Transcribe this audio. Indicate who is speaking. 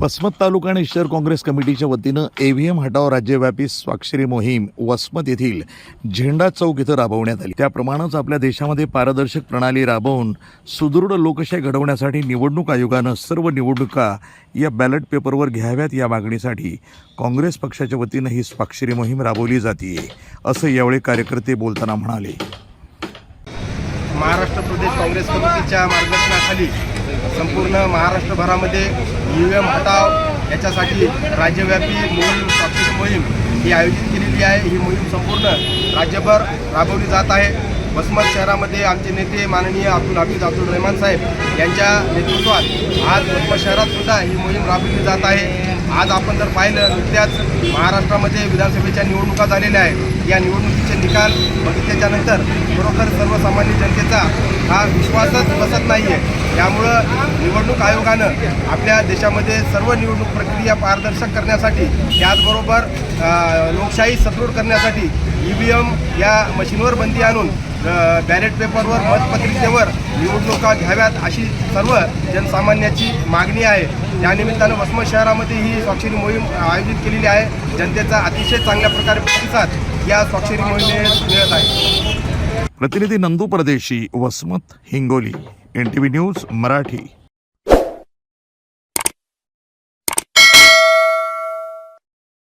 Speaker 1: वसमत तालुका आणि शहर काँग्रेस कमिटीच्या वतीनं एव्हीएम व्ही एम हटाव राज्यव्यापी स्वाक्षरी मोहीम वसमत येथील झेंडा चौक इथं राबवण्यात आली. त्याप्रमाणेच आपल्या देशामध्ये पारदर्शक प्रणाली राबवून सुदृढ लोकशाही घडवण्यासाठी निवडणूक आयोगानं सर्व निवडणुका या बॅलेट पेपरवर घ्याव्यात या मागणीसाठी काँग्रेस पक्षाच्या वतीनं ही स्वाक्षरी मोहीम राबवली जाते असं यावेळी कार्यकर्ते बोलताना म्हणाले.
Speaker 2: महाराष्ट्र प्रदेश काँग्रेस कमिटीच्या मार्गदर्शनाखाली संपूर्ण महाराष्ट्रभरामध्ये यू एम हटाव याच्यासाठी राज्यव्यापी मोहीम स्वाक्षरी मोहीम ही आयोजित केलेली आहे. ही मोहीम संपूर्ण राज्यभर राबवली जात आहे. वसमत शहरामध्ये आमचे नेते माननीय अब्दुल हाफिज अब्दुल रहमान साहेब यांच्या नेतृत्वात आज वसमत शहरात सुद्धा ही मोहीम राबवली जात आहे. आज आपण जर पाहिलं नुकत्याच महाराष्ट्रामध्ये विधानसभेच्या निवडणुका झालेल्या आहेत. या निवडणुकीचे निकाल बघितल्याच्यानंतर खरोखर सर्वसामान्य जनतेचा हा विश्वासच बसत नाही आहे त्यामुळं निवडणूक आयोगानं आपल्या देशामध्ये सर्व निवडणूक प्रक्रिया पारदर्शक करण्यासाठी त्याचबरोबर लोकशाही सदृढ करण्यासाठी ई व्ही एम या मशीनवर बंदी आणून बॅलेट पेपरवर मतपत्रिकेवर निवडणुका घ्याव्यात अशी सर्व जनसामान्याची मागणी आहे. त्यानिमित्तानं वसमत शहरामध्ये ही स्वाक्षरी मोहीम आयोजित केलेली आहे. जनतेचा अतिशय चांगल्या प्रकारे प्रतिसाद या स्वाक्षरी मोहिमेस मिळत आहे.
Speaker 1: प्रतिनिधी Nandu Pardeshi Vasmat Hingoli N T V news Marathi.